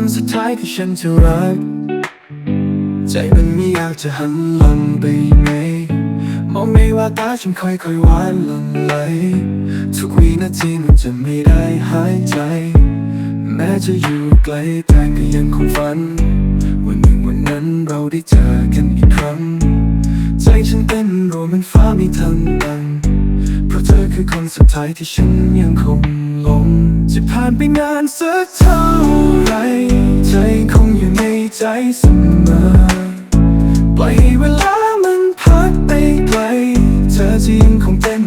คนสุดท้ายที่ฉันจะรัก ใจมันไม่อยากจะหันหลังไปไหนมองในว่าตาฉันค่อยๆหวานลงไหล ทุกวินาทีมันจะไม่ได้หายใจ แม้จะอยู่ไกลแต่ก็ยังคงฝัน วันหนึ่งวันนั้นเราได้เจอกันอีกครั้ง ใจฉันเต้นรัวเหมันฟ้ามีทันตันเพราะเธอคือคนสุดท้ายที่ฉันยังคง งง จะผ่านไปนานสักเท่าไร ใจคงอยู่ในใจเสมอ ปล่อยให้เวลามันพัดไปไกล เธอจะยังคงเป็น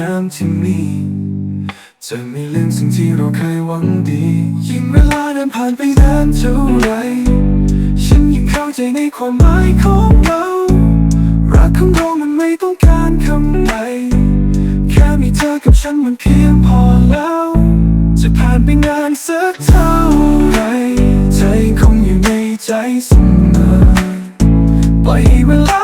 งามที่มี จะไม่ลืมสิ่งที่เราเคยหวังดี ยิ่งเวลาเดินผ่านไปนานเท่าไร ฉันยิ่งเข้าใจในความหมายของเรา รักของเรามันไม่ต้องการคำใดแค่มีเธอกับฉันมันเพียงพอแล้ว จะผ่านไปนานสักเท่าไร ใจคงอยู่ในใจเสมอปล่อยให้เวลา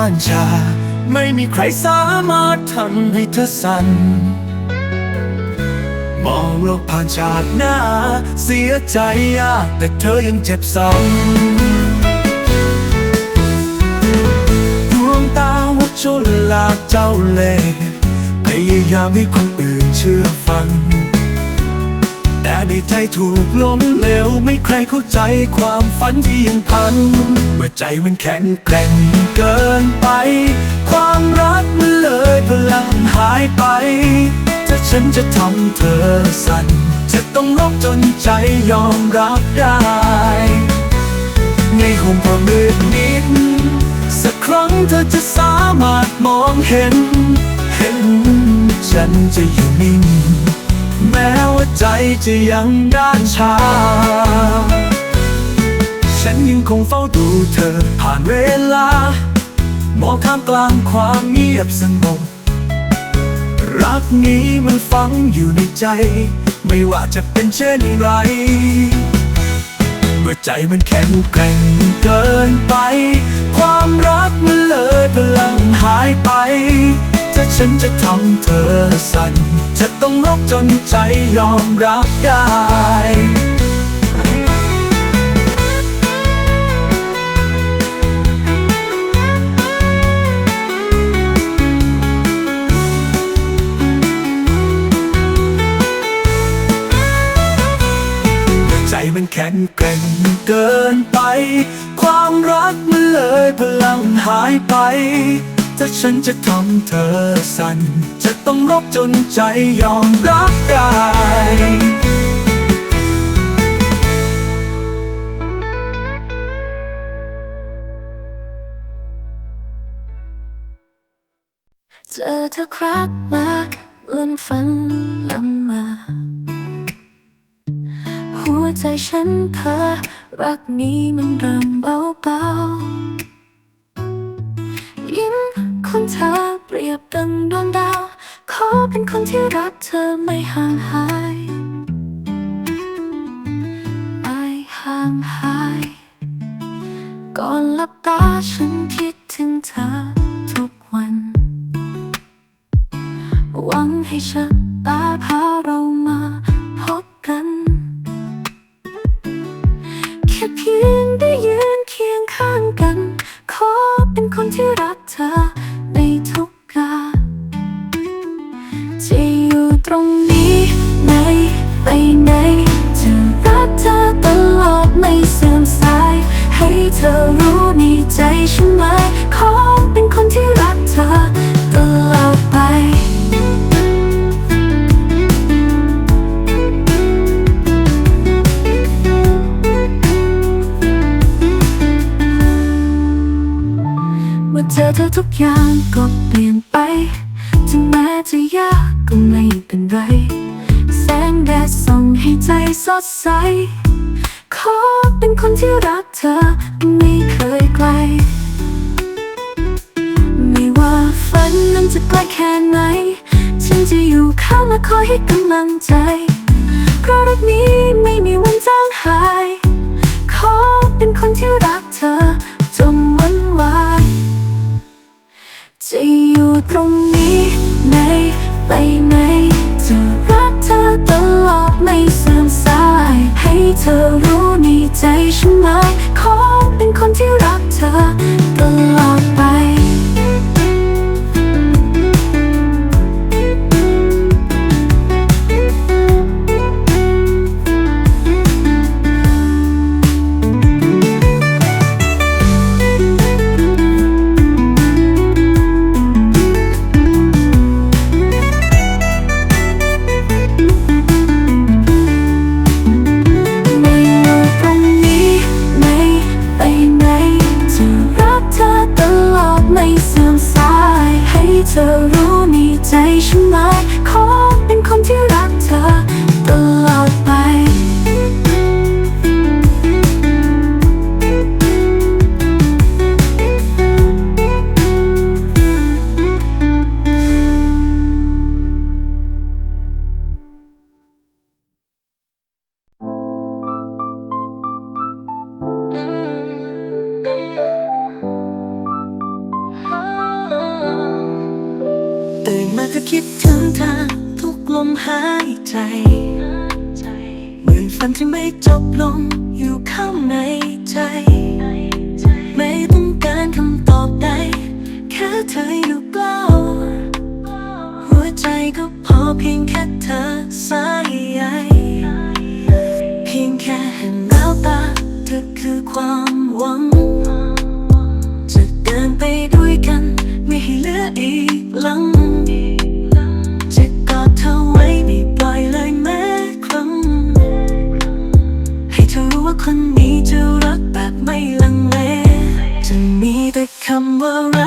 านชา ไม่มีใครสามารถทำให้เธอสั่น มองโลกผ่านฉากหน้า เสียใจอะแต่เธอยังเจ็บซ้ำดวงตาวัดชนลาเจ้าเล่ห์พยายามให้คนอื่นเชื่อฟังแต่ในใจถูกล้มเหลวไม่ใครเข้าใจความฝันที่ยังพันเมื่อใจมันแข็งแกร่ง เกินไป ความรักมันเลยพลังหายไป ถ้าฉันจะทำเธอสั่น จะต้องรบจนใจยอมรับได้ ในห้องความมืดมิด สักครั้งเธอจะสามารถมองเห็น เห็น ฉันจะอยู่นิ่ง แม้ว่าใจจะยังด้านชา ฉันยังคงเฝ้าดูเธอผ่านเวลามองท่ามกลางความเงียบสงบรักนี้มันฝังอยู่ในใจ ไม่ว่าจะเป็นเช่นไรเมื่อใจมันแข็งแกร่งเกินไป ความรักมันเลยพลังหายไป ถ้าฉันจะทำเธอสั่นจะต้องรบจนใจยอมรับได้ มันแข็งแกร่งเกินไป ความรักมันเลยพลังหายไป ถ้าฉันจะทำเธอสั่น จะต้องรบจนใจยอมรับได้เจอเธอครับมาเลื่อนฝันลำมา ใจฉันเพ้อรักนี้มันเริ่มเบาเบาๆยิ้มคนเธอเปรียบดังดวงดาว ขอเป็นคนที่รักเธอไม่ห่างหายไม่ห่างหาย ก่อนหลับตาฉันคิดถึงเธอทุกวัน หวังให้ชะตาพาเรามาพบกัน คนที่รักเธอ ที่รักเธอไม่เคยไกล ไม่ว่าฝันนั้นจะไกลแค่ไหน ฉันจะอยู่ข้างและคอยให้กำลังใจ เพราะรักนี้ไม่มีวันจางหาย ขอเป็นคนที่รักเธอจนวันวายจะอยู่ตรงนี้ในไปไหนจะรักเธอตลอดไม่เสื่อมสายให้เธอรู้ ใจฉันไหมขอเป็นคนที่รักเธอตลอดไป ฝันที่ไม่จบลงอยู่ข้างในใจ ไม่ต้องการคำตอบใด แค่เธออยู่เปล้าหัวใจก็พอเพียงแค่เธอสายใยเพียงแค่เห็นแววตาเธอคือความหวัง จะเดินไปด้วยกัน ไม่ให้เหลืออีกหลัง around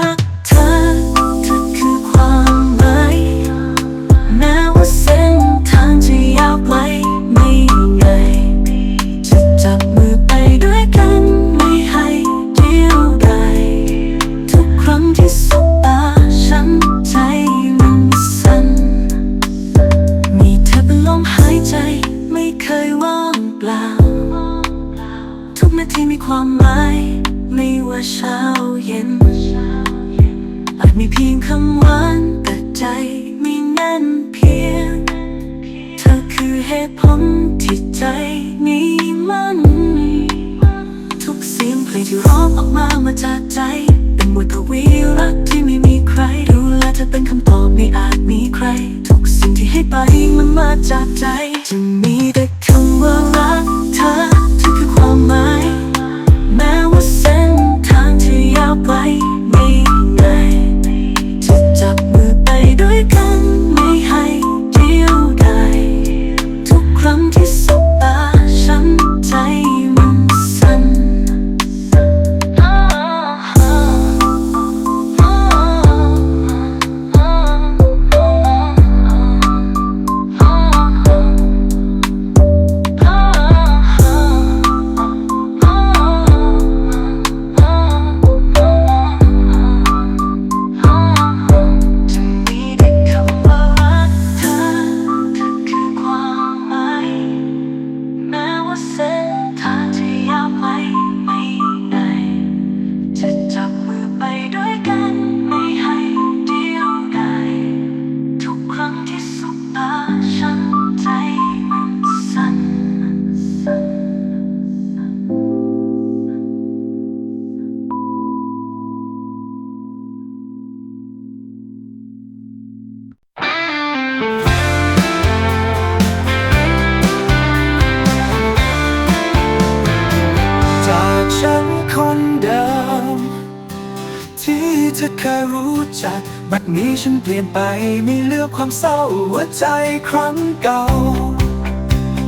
เปลี่ยนไปไม่เลือกความเศร้าหัวใจครั้งเก่า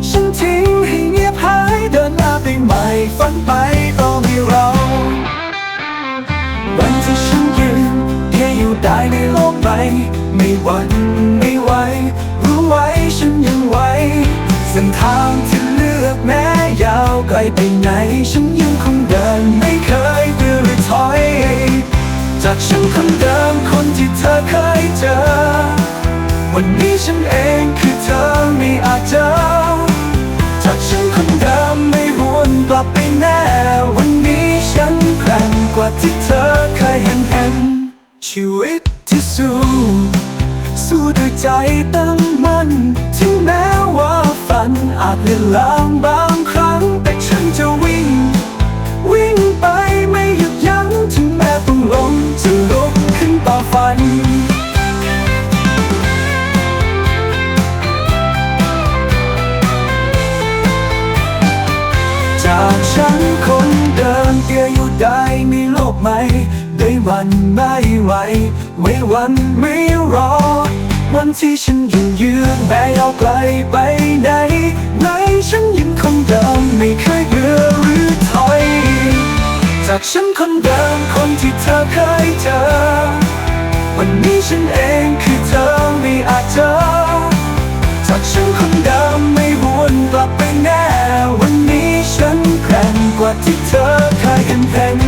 ฉันทิ้งให้เงียบหายเดินหน้าไปใหม่ฝันไปก็มีเราวันที่ฉันยืนเดียอยู่ได้ในโลกใบไม่หวั่นไม่ไหวรู้ไว้ฉันยังไหวเส้นทางที่เลือกแม้ยาวไกลไปไหน ฉันยังคงเดินไม่เคยเบื่อหรือถอย จากฉันคนเดิมคนที่เธอเคยเจอ วันนี้ฉันเองคือเธอไม่อาจเจอจากฉันคนเดิมไม่หวนกลับไปแน่ วันนี้ฉันแกร่งกว่าที่เธอเคยเห็นเห็น ชีวิตที่สู้สู้ด้วยใจตั้งมั่นถึงแม้ว่าฝันอาจเลือนลางบาง จะลุกขึ้นต่อฝัน จากฉันคนเดิมเดียวอยู่ได้มีโลกใหม่ได้วันไม่ไหว ไม่วันไม่รอ วันที่ฉันยังยืนแม้ยาวไกลไปไหนไหนฉันยังคงเดิมไม่เคย จากฉันคนเดิมคนที่เธอเคยเจอ วันนี้ฉันเองคือเธอไม่อาจเจอ จากฉันคนเดิมไม่หวนกลับไปแน่ วันนี้ฉันแกร่งกว่าที่เธอเคยเห็นเป็น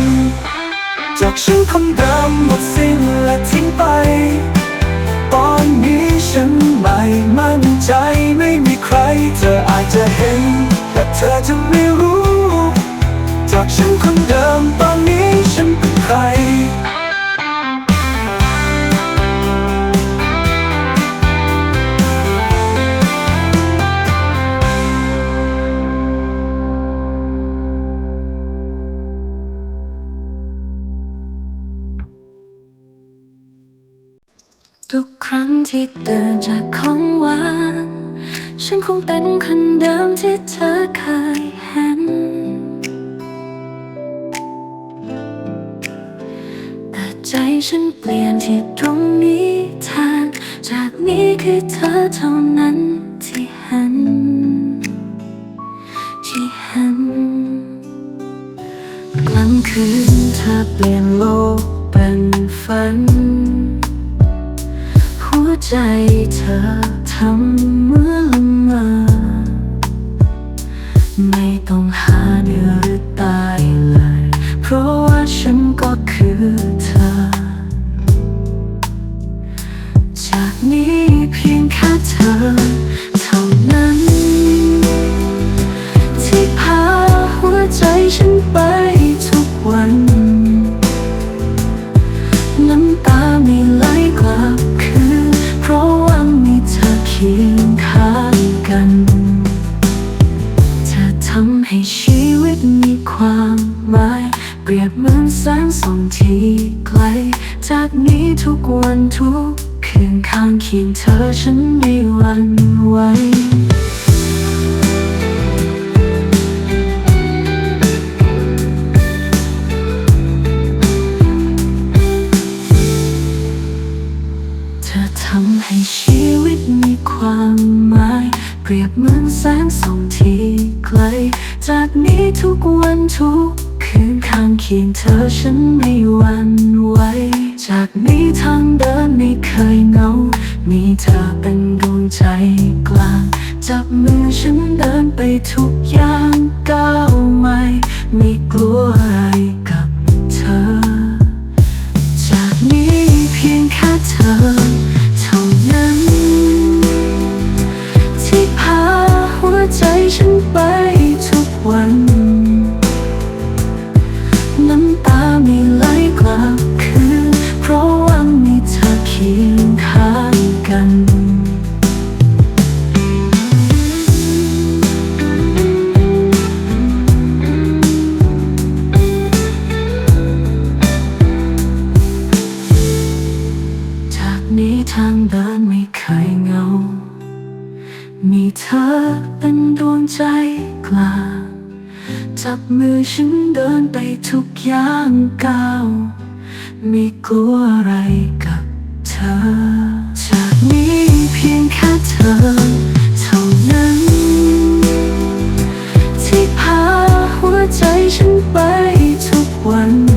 จากฉันคนเดิมหมดสิ้นและทิ้งไป ตอนนี้ฉันไม่มั่นใจไม่มีใคร เธออาจจะเห็น แต่เธอจะไม่รู้ จากฉันคนเดิมตอนนี้ฉันเป็นใคร ทุกครั้งที่เดินจากของหวาน ฉันคงเป็นคนเดิมที่เธอเคย ฉันเปลี่ยนที่ตรงนี้แทนจากนี้คือเธอเท่า จากนี้เพียงแค่เธอเท่านั้น ที่พาหัวใจฉันไปทุกวัน น้ำตาไม่ไหลกลับคือเพราะว่ามีเธอเคียงข้างกันเธอทำให้ชีวิตมีความหมายเปรียบเหมือนแสงส่องที่ไกล จากนี้ทุกวันทุก คียงเธอฉันไม่หวั่นไหวเธอทำให้ชีวิตมีความหมาย เปรียบเหมือนแสงส่องที่ไกล จากนี้ทุกวันทุกคืนข้างเคียงเธอฉันไม่หวั่นไหว จากนี้ทางเดินไม่เคยเหงา มีเธอเป็นดวงใจกลาง จับมือฉันเดินไปทุกอย่างก้าวใหม่ไม่กลัวอะไรางเดินไม่เคยเหงา มีเธอเป็นดวงใจกลางจับมือฉันเดินไปทุกอย่างก้าวไม่กลัวอะไรกับเธอ จากนี้เพียงแค่เธอเท่านั้น ที่พาหัวใจฉันไปทุกวัน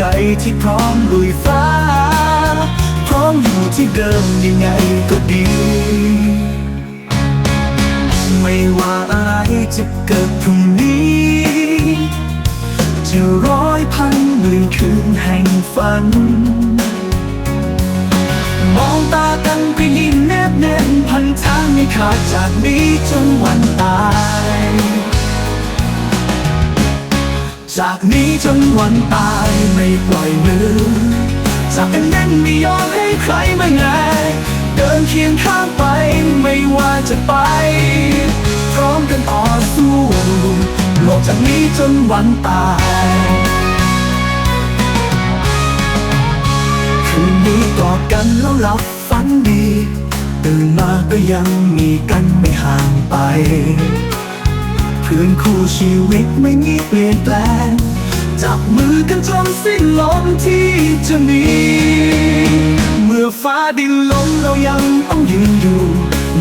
ใจที่พร้อมลุยฟ้า พร้อมอยู่ที่เดิมยังไงก็ดี ไม่ว่าอะไรจะเกิดพรุ่งนี้ จะร้อยพันหมื่นคืนแห่งฝัน มองตากันไปยิ่งแนบแน่นพันทางไม่ขาดจากนี้จนวันตาย จากนี้จนวันตายไม่ปล่อยมือจากกันแน่นไม่ยอมให้ใครมาไงายเดินเคียงข้างไปไม่ว่าจะไป พร้อมกันต่อสู้โลกจากนี้จนวันตายคืนนี้กอดกันแล้วหลับฝันดี ตื่นมาก็ยังมีกันไม่ห่างไป พื่อนคู่ชีวิตไม่มีเปลี่ยนแปลง จับมือกันจนสิ้นลมที่จะมี เมื่อฟ้าดินล้มเรายังต้องยืนอยู่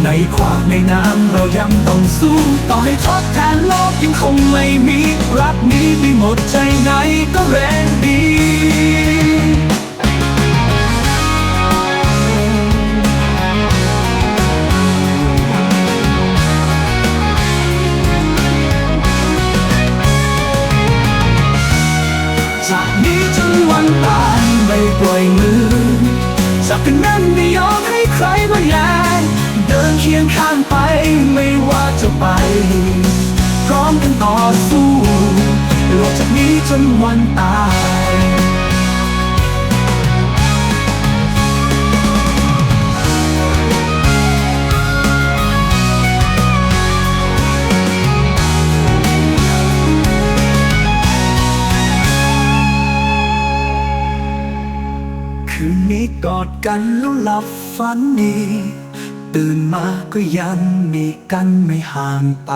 ในความในน้ำเรายังต้องสู้ ต่อให้ทดแทนโลกยังคงไม่มี รักนี้ไม่หมดใจไหนก็แรงดี ปล่อยมือจับกันแน่นไม่ยอมให้ใครมาแย่งเดินเคียงข้างไปไม่ว่าจะไป พร้อมกันต่อสู้โลกจากนี้จนวันตาย กอดกันแล้วหลับฝันดี ตื่นมาก็ยังมีกันไม่ห่างไป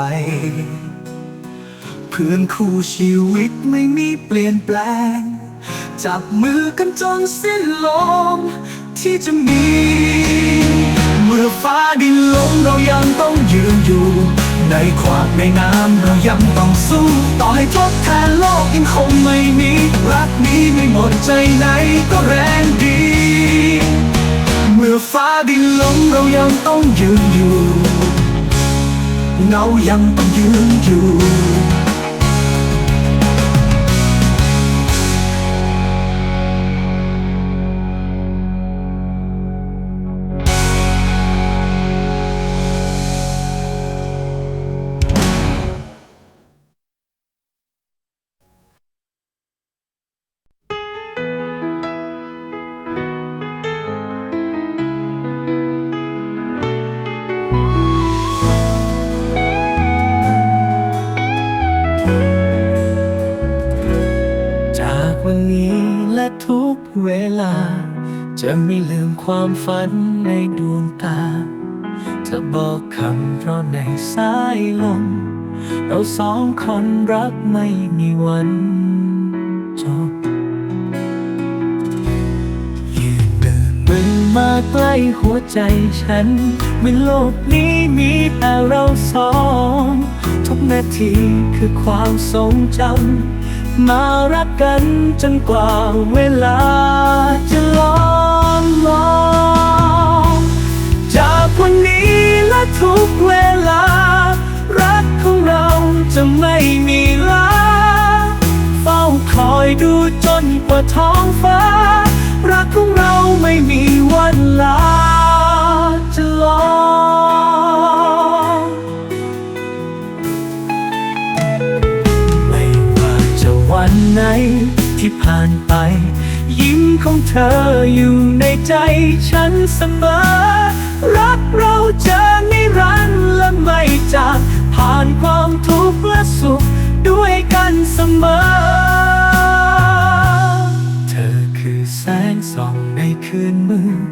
เพื่อนคู่ชีวิตไม่มีเปลี่ยนแปลง จับมือกันจนสิ้นลมที่จะมี เมื่อฟ้าดินล้มเรายังต้องยืนอยู่ ในความในน้ำเรายังต้องสู้ ต่อให้ทดแทนโลกยังคงไม่มี รักนี้ไม่หมดใจไหนก็แรงดี เมื่อฟ้าดินล้มเรายังต้องยืนอยู่เงายังต้องยืนอยู่ จะไม่ลืมความฝันในดวงตา จะบอกคำเพราะในสายลม เราสองคนรักไม่มีวันจบยืนเดินมึงมาใกล้หัวใจฉันเมื่อโลกนี้มีแต่เราสอง ทุกนาทีคือความทรงจำ มารักกันจนกว่าเวลาจะล้อมมองจากวันนี้และทุกเวลา รักของเราจะไม่มีลาเฝ้าคอยดูจนกว่าท้องฟ้า รักของเราไม่มีวันลาจะลองไม่ ของเธออยู่ในใจฉันเสมอ รักเราเจะนิรันดร์และไม่จากผ่านความทุกข์และสุขด้วยกันเสมอ เธอคือแสงส่องในคืนมืด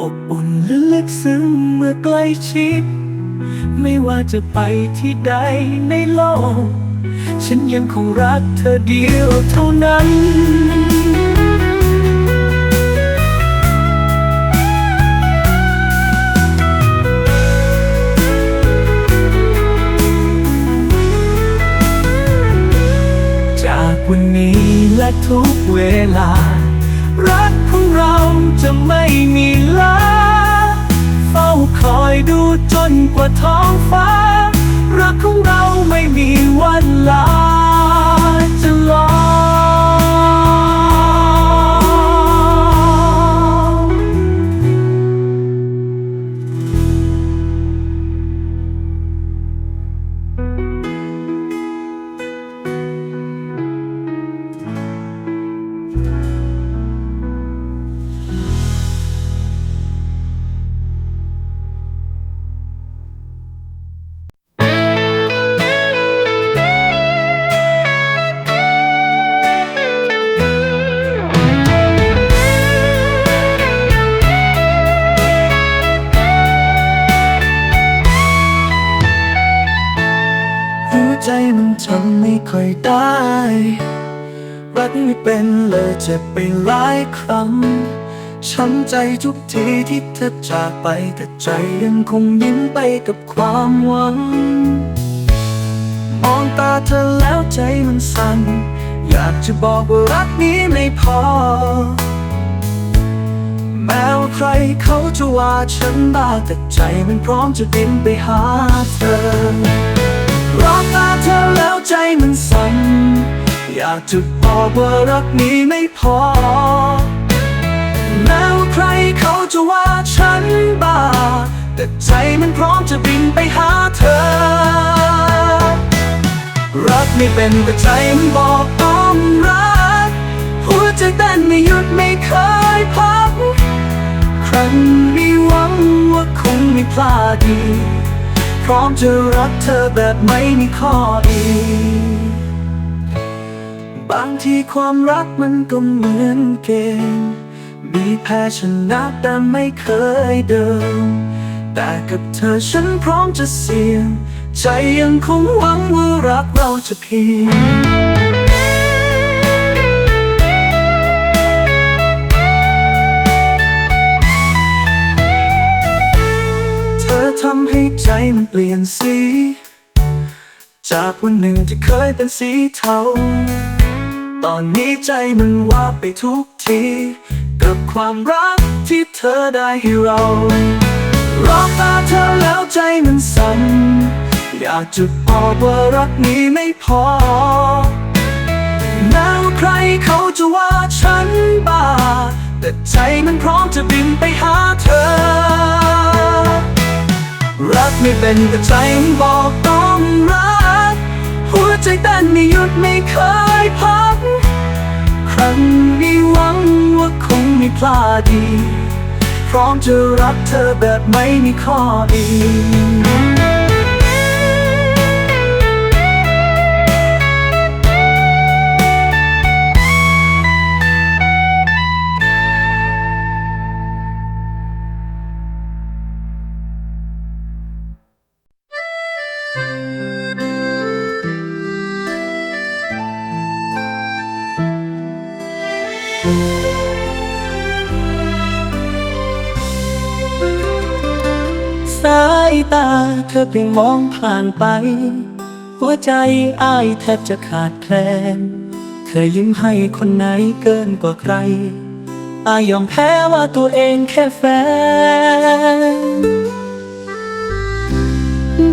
อบอุ่นและลึกซึ้งเมื่อใกล้ชิด ไม่ว่าจะไปที่ใดในโลก ฉันยังคงรักเธอเดียวเท่านั้น วันนี้และทุกเวลา รักของเราจะไม่มีลาเฝ้าคอยดูจนกว่าท้องฟ้า รักของเราไม่มีวันลา ไม่ค่อยได้ รักไม่เป็นเลยเจ็บไปหลายครั้งช้ำใจทุกทีที่เธอจากไปแต่ใจยังคงยิ้มไปกับความหวัง มองตาเธอแล้วใจมันสั่น อยากจะบอกว่ารักนี้ไม่พอ แม้ว่าใครเขาจะว่าฉันบ้าแต่ใจมันพร้อมจะบินไปหาเธอ รอบตาเธอแล้วใจมันสั่นอยากจะบอกว่ารักนี้ไม่พอแม้วใครเขาจะว่าฉันบ้า แต่ใจมันพร้อมจะบินไปหาเธอ รักไม่เป็นแต่ใจมันบอกต้องรัก หัวใจเต้นไม่หยุดไม่เคยพัก ครั้งนี้หวังว่าคงไม่พลาดอีก ร้อมจะรักเธอแบบไม่มีข้อดี บางทีความรักมันก็เหมือนเกมมีแพ้ชนะแต่ไม่เคยเดิม แต่กับเธอฉันพร้อมจะเสี่ยง ใจยังคงหวังว่ารักเราจะเพียง มันเปลี่ยนสี จากวันหนึ่งที่เคยเป็นสีเทา ตอนนี้ใจมันว่าไปทุกที กับความรักที่เธอได้ให้เรารอบตาเธอแล้วใจมันสั่น อยากจะบอกว่ารักนี้ไม่พอแม้ว่าใครเขาจะว่าฉันบ้า แต่ใจมันพร้อมจะบินไปหาเธอ รักไม่เป็นแต่ใจบอกต้องรัก หัวใจเต้นไม่หยุดไม่เคยพัก ครั้งนี้หวังว่าคงไม่พลาดดี พร้อมจะรักเธอแบบไม่มีข้ออี ตาเธอเพียงมองผ่านไป หัวใจอ้ายแทบจะขาดแคลนเคยยิ้มให้คนไหนเกินกว่าใคร อายยอมแพ้ว่าตัวเองแค่แฟน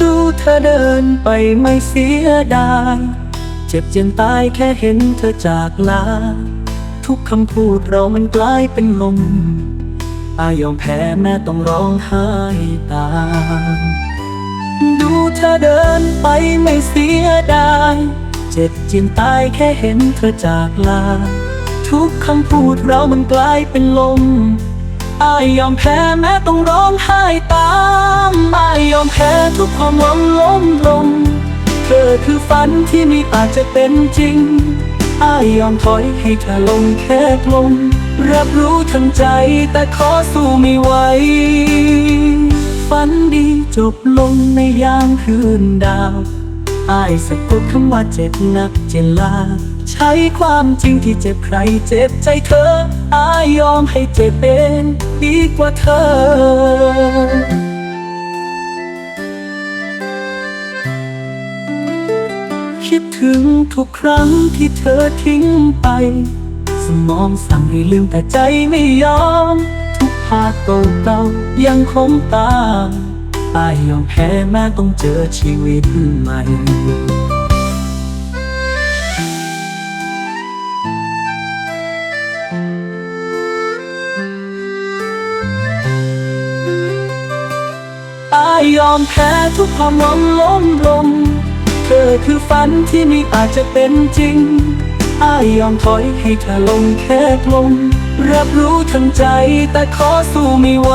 ดูเธอเดินไปไม่เสียดายเจ็บจนตายแค่เห็นเธอจากลา ทุกคำพูดเรามันกลายเป็นลม อายยอมแพ้แม้ต้องร้องไห้ตาม ดูเธอเดินไปไม่เสียดายเจ็บจินตายแค่เห็นเธอจากลา ทุกคำพูดเรามันกลายเป็นลมอายยอมแพ้แม้ต้องร้องไห้ตามอายยอมแพ้ทุกความหวังล้มลง เธอคือฝันที่ไม่อาจจะเป็นจริงอายยอมถอยให้เธอลงแค่ลม รับรู้ทั้งใจแต่ขอสู้ไม่ไหวฝันดีจบลงในยามคืนดาวอายสะกดคำว่าเจ็บหนักเจนลา ใช้ความจริงที่เจ็บใครเจ็บใจเธอ อายยอมให้เจ็บเป็นดีกว่าเธอคิดถึงทุกครั้งที่เธอทิ้งไป สมองสั่งให้ลืมแต่ใจไม่ยอม ทุกภาพเก่าๆยังคงตามอายยอมแพ้แม้ต้องเจอชีวิตใหม่อายยอมแพ้ทุกความหวังล้มลง เธอคือฝันที่ไม่อาจจะเป็นจริง อายยอมถอยให้เธอลงแค่ลมรับรู้ทั้งใจแต่ขอสู้ไม่ไหว